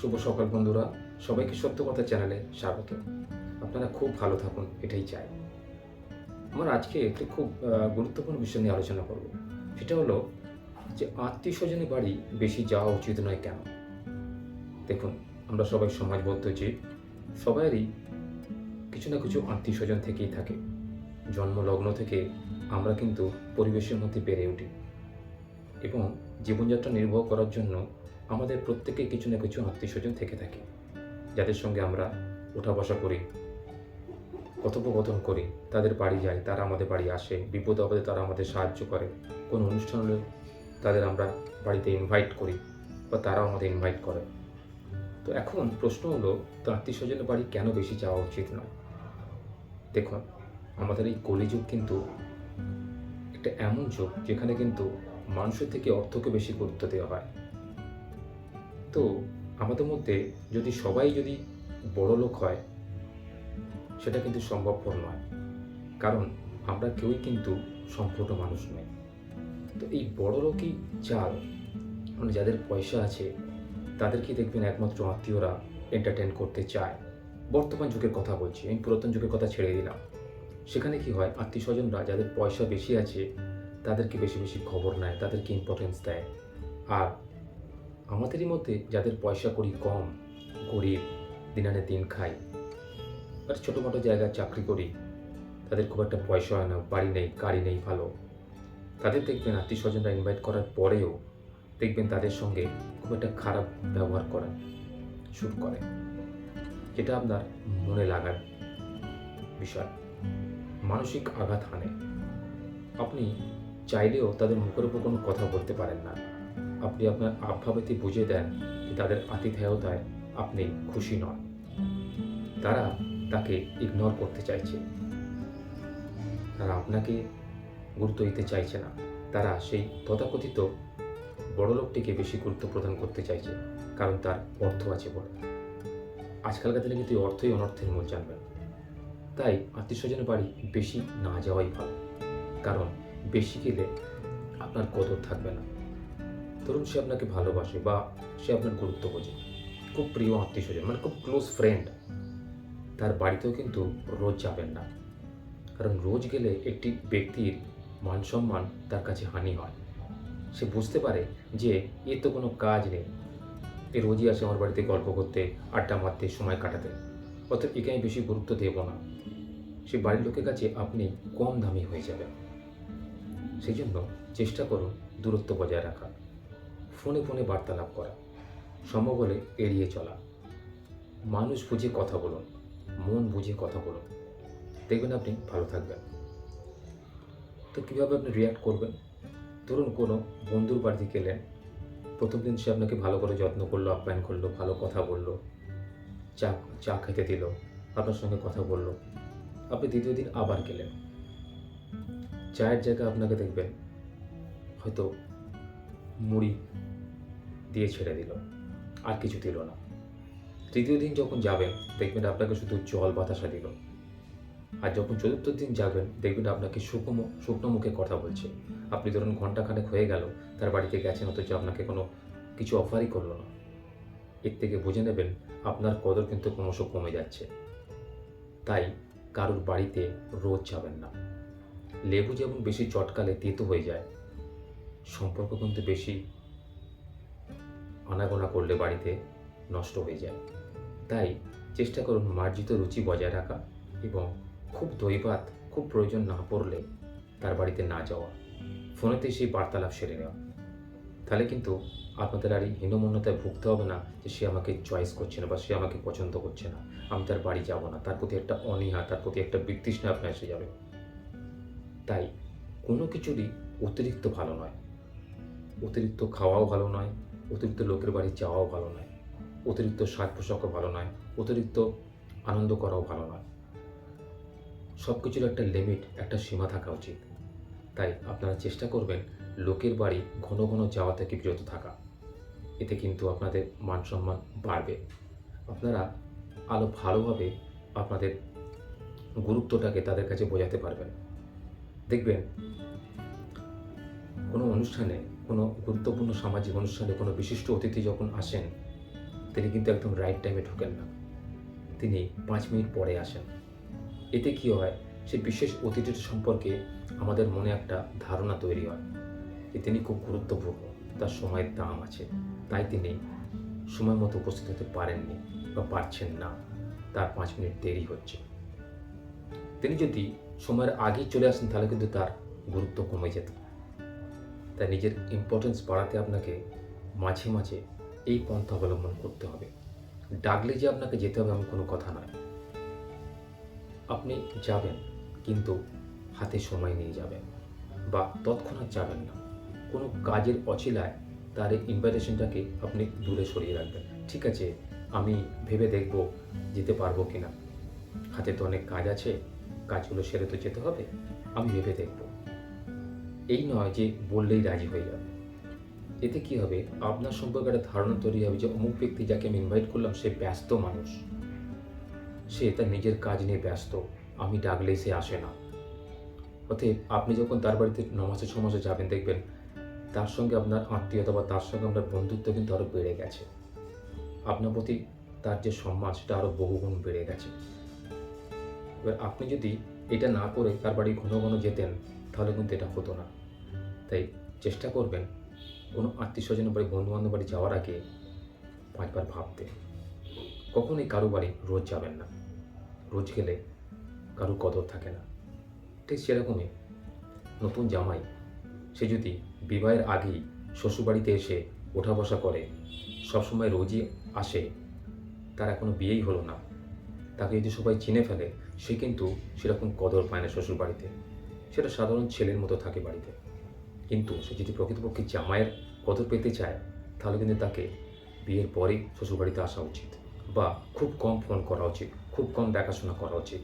শুভ সকাল বন্ধুরা। সবাইকে সত্য কথা চ্যানেলে স্বাগত। আপনারা খুব ভালো থাকুন, এটাই চাই। আমার আজকে একটি খুব গুরুত্বপূর্ণ বিষয় নিয়ে আলোচনা করব। সেটা হলো যে আত্মীয় স্বজনের বাড়ি বেশি যাওয়া উচিত নয় কেন? দেখুন, আমরা সবাই সমাজবদ্ধ জীব সবারই কিছু না কিছু আত্মীয় স্বজন থেকেই থাকে। জন্মলগ্ন থেকে আমরা কিন্তু পরিবেশের মধ্যে বেড়ে উঠি। এবং জীবনযাত্রা নির্বাহ করার জন্য আমাদের প্রত্যেকে কিছু না কিছু আত্মীয় স্বজন থেকে থাকে, যাদের সঙ্গে আমরা ওঠা বসা করি, কথোপকথন করি, তাদের বাড়ি যাই, তারা আমাদের বাড়ি আসে, বিপদ আপদে তারা আমাদের সাহায্য করে। কোনো অনুষ্ঠান হলে তাদের আমরা বাড়িতে ইনভাইট করি বা তারা আমাদের ইনভাইট করে। তো এখন প্রশ্ন হলো, তো আত্মীয় স্বজনের বাড়ি কেন বেশি যাওয়া উচিত নয়? দেখুন, আমাদের এই কলিযুগ কিন্তু একটা এমন যুগ যেখানে কিন্তু মানুষের থেকে অর্থকে বেশি গুরুত্ব দেওয়া হয়। তো আমাদের মধ্যে যদি সবাই যদি বড় লোক হয়, সেটা কিন্তু সম্ভবপর নয়। কারণ আমরা কেউই কিন্তু সম্পূর্ণ মানুষ নই। তো এই বড় লোকই চাল মানে যাদের পয়সা আছে তাদেরকে দেখবেন একমাত্র আত্মীয়রা এন্টারটেন করতে চায়। বর্তমান যুগের কথা বলছি, আমি পুরাতন যুগের কথা ছেড়ে দিলাম। সেখানে কি হয় আত্মীয় স্বজনরা যাদের পয়সা বেশি আছে, তাদেরকে বেশি বেশি খবর নেয়, তাদেরকে ইম্পর্টেন্স দেয়। আর আমাদেরই মধ্যে যাদের পয়সা করি কম, গরিব, দিনানে দিন খাই আর ছোটো মোটো জায়গায় চাকরি করি, তাদের খুব একটা পয়সা হয় না, বাড়ি নেই, গাড়ি নেই, ভালো। তাদের দেখবেন আত্মীয় স্বজনরা ইনভাইট করার পরেও দেখবেন তাদের সঙ্গে খুব একটা খারাপ ব্যবহার করা শুরু করে। এটা আপনার মনে লাগার বিষয়। মানসিক আঘাত হানে। আপনি চাইলেও তাদের মুখের উপর কোনো কথা বলতে পারেন না। আপনি আপনার আবভাবেতে বুঝে দেন যে তাদের আতিথেয়তায় আপনি খুশি নন। তারা তাকে ইগনোর করতে চাইছে। তারা আপনাকে গুরুত্ব দিতে চাইছে না। তারা সেই তথাকথিত বড় লোকটিকে বেশি গুরুত্ব প্রদান করতে চাইছে, কারণ তার অর্থ আছে বলে আজকালকার দিনে কিন্তু অর্থই অনর্থের মূল জানবেন। তাই আত্মীয় স্বজনের বাড়ি বেশি না যাওয়াই ভালো, কারণ বেশি গেলে আপনার কদর থাকবে না। ধরুন সে আপনাকে ভালোবাসে বা সে আপনার গুরুত্ব বোঝে। খুব প্রিয় আত্মীয় স্বজন মানে খুব ক্লোজ ফ্রেন্ড তার বাড়িতেও কিন্তু রোজ যাবেন না। কারণ রোজ গেলে একটি ব্যক্তির মান সম্মান তার কাছে হানি হয়। সে বুঝতে পারে যে এর তো কোনো কাজ নেই। এ রোজই আসে আমার বাড়িতে গল্প করতে, আড্ডা মারতে, সময় কাটাতে। অর্থাৎ একে আমি বেশি গুরুত্ব দেব না। সে বাড়ির লোকের কাছে আপনি কম দামি হয়ে যাবেন। সেই জন্য চেষ্টা করুন দূরত্ব বজায় রাখা। ফোনে ফোনে বার্তালাপ করা সম্ভব হলে এড়িয়ে চলা। মানুষ বুঝে কথা বলুন, মন বুঝে কথা বলুন। দেখবেন আপনি ভালো থাকবেন। তো কীভাবে আপনি রিয়াক্ট করবেন? ধরুন কোনো বন্ধুর বাড়িতে গেলেন, প্রথম দিন সে আপনাকে ভালো করে যত্ন করল, আপ্যায়ন করল, ভালো কথা বলল, চা চা খেতে দিল, আপনার সঙ্গে কথা বলল। আপনি দ্বিতীয় দিন আবার গেলেন। চায়ের জায়গায় আপনাকে দেখবেন, হয়তো মুড়ি দিয়ে ছেড়ে দিল। আর কিছু দিল না। তৃতীয় দিন যখন যাবেন, দেখবেন আপনাকে শুধু জল বাতাসা দিল। আর যখন চতুর্থ দিন যাবেন, দেখবেন আপনাকে শুকনো শুকনো মুখে কথা বলছে। আপনি ধরুন ঘন্টাখানেক হয়ে গেল, তার বাড়িতে গেছেন, অথচ আপনাকে কোনো কিছু অফারই করল না। এর থেকে বুঝে নেবেন, আপনার কদর কিন্তু ক্রমশ কমে যাচ্ছে। তাই কারোর বাড়িতে রোজ যাবেন না। লেবু যেমন বেশি চটকালে তেতো হয়ে যায়, সম্পর্ক কিন্তু বেশি আনাগোনা করলে বাড়িতে নষ্ট হয়ে যায়। তাই চেষ্টা করুন মার্জিত রুচি বজায় রাখা এবং খুব দৈবাত খুব প্রয়োজন না পড়লে তার বাড়িতে না যাওয়া। ফোনেতে সেই বার্তালাপ সেরে নেওয়া। তাহলে কিন্তু আপনাদের আর এই হীনমন্যতায় ভুগতে হবে না যে সে আমাকে চয়েস করছে না বা সে আমাকে পছন্দ করছে না। আমি তার বাড়ি যাব না। তার প্রতি একটা অনীহা, তার প্রতি একটা বিতৃষ্ণা আপনার এসে যাবে। তাই কোনো কিছুরই অতিরিক্ত ভালো নয়। অতিরিক্ত খাওয়াও ভালো নয়। অতিরিক্ত লোকের বাড়ি যাওয়াও ভালো নয়। অতিরিক্ত সাজ পোশাকও ভালো নয়। অতিরিক্ত আনন্দ করাও ভালো নয়। সব কিছুর একটা লিমিট একটা সীমা থাকা উচিত। তাই আপনারা চেষ্টা করবেন লোকের বাড়ি ঘন ঘন যাওয়া থেকে বিরত থাকা। এতে কিন্তু আপনাদের মান সম্মান বাড়বে। আপনারা আরও ভালোভাবে আপনাদের গুরুত্বটাকে তাদের কাছে বোঝাতে পারবেন। দেখবেন কোনো অনুষ্ঠানে কোনো গুরুত্বপূর্ণ সামাজিক অনুষ্ঠানে কোনো বিশিষ্ট অতিথি যখন আসেন, তিনি কিন্তু একদম রাইট টাইমে ঢোকেন না। তিনি পাঁচ মিনিট পরে আসেন। এতে কি হয় সে বিশেষ অতিথির সম্পর্কে আমাদের মনে একটা ধারণা তৈরি হয় যে তিনি খুব গুরুত্বপূর্ণ, তার সময়ের দাম আছে, তাই তিনি সময় মতো উপস্থিত হতে পারেননি বা পারছেন না। তার পাঁচ মিনিট দেরি হচ্ছে। তিনি যদি সময়ের আগেই চলে আসেন, তাহলে কিন্তু তার গুরুত্ব কমে যেত। তাই নিজের ইম্পর্টেন্স বাড়াতে আপনাকে মাঝে মাঝে এই পন্থা অবলম্বন করতে হবে। ডাকলে যে আপনাকে যেতে হবে এমন কোনো কথা নয়। আপনি যাবেন কিন্তু হাতে সময় নিয়ে যাবেন বা তৎক্ষণাৎ যাবেন না। কোনো কাজের অচিলায় তার এই ইনভাইটেশনটাকে আপনি দূরে সরিয়ে রাখবেন। ঠিক আছে, আমি ভেবে দেখব যেতে পারব কি না হাতে তো অনেক কাজ আছে, কাজগুলো সেরে তো যেতে হবে। আমি ভেবে দেখব। এই নয় যে বললেই রাজি হয়ে যাবে। এতে কি হবে? আপনার সম্পর্কে একটা ধারণা তৈরি হবে যে অমুক ব্যক্তি যাকে আমি ইনভাইট করলাম, সে ব্যস্ত মানুষ। সে তার নিজের কাজ নিয়ে ব্যস্ত। আমি ডাকলে সে আসে না। অতএব আপনি যখন তার বাড়িতে নমাসে ছমাসে যাবেন, দেখবেন তার সঙ্গে আপনার আত্মীয়তা বা তার সঙ্গে আপনার বন্ধুত্ব কিন্তু আরও বেড়ে গেছে। আপনার প্রতি তার যে সম্মান, সেটা আরও বহুগুণ বেড়ে গেছে। এবার আপনি যদি এটা না করে তার বাড়ি ঘন ঘন যেতেন তাহলে কিন্তু এটা হতো না। তাই চেষ্টা করবেন কোনো আত্মীয় স্বজনের বাড়ি বন্ধু বান্ধব বাড়ি যাওয়ার আগে পাঁচবার ভাবতে। কখনোই কারও বাড়ি রোজ যাবেন না। রোজ গেলে কারও কদর থাকে না। ঠিক সেরকমই নতুন জামাই, সে যদি বিবাহের আগেই শ্বশুরবাড়িতে এসে ওঠা বসা করে, সবসময় রোজই আসে, তার এখনও বিয়েই হলো না। তাকে যদি সবাই চিনে ফেলে, সে কিন্তু সেরকম কদর পায় না শ্বশুরবাড়িতে। সেটা সাধারণ ছেলের মতো থাকে বাড়িতে। কিন্তু সে যদি প্রকৃতপক্ষে জামাইয়ের কদর পেতে চায়, তাহলে কিন্তু তাকে বিয়ের পরেই শ্বশুরবাড়িতে আসা উচিত বা খুব কম ফোন করা উচিত, খুব কম দেখাশোনা করা উচিত।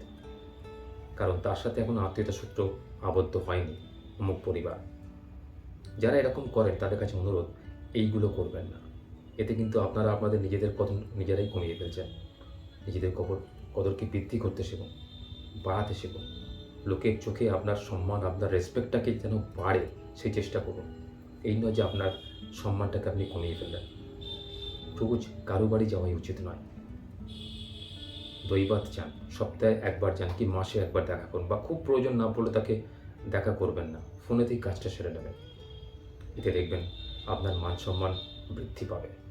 কারণ তার সাথে এখন আত্মীয়তা সূত্র আবদ্ধ হয়নি অমুক পরিবার। যারা এরকম করেন, তাদের কাছে অনুরোধ, এইগুলো করবেন না। এতে কিন্তু আপনারা আপনাদের নিজেদের কদর নিজেরাই কমিয়ে ফেলছেন। নিজেদের কবর কদরকে বৃদ্ধি করতে শিখুন, বাড়াতে শিখুন। লোকের চোখে আপনার সম্মান, আপনার রেসপেক্টটাকে যেন বাড়ে, সেই চেষ্টা করুন। এই নয় যে আপনার সম্মানটাকে আপনি কমিয়ে ফেললেন। সবুজ কারও বাড়ি যাওয়াই উচিত নয়। দৈবাত যান, সপ্তাহে একবার যান কি মাসে একবার দেখা করুন বা খুব প্রয়োজন না পড়লে তাকে দেখা করবেন না। ফোনেতেই কাজটা সেরে নেবেন। এতে দেখবেন আপনার মান সম্মান বৃদ্ধি পাবে।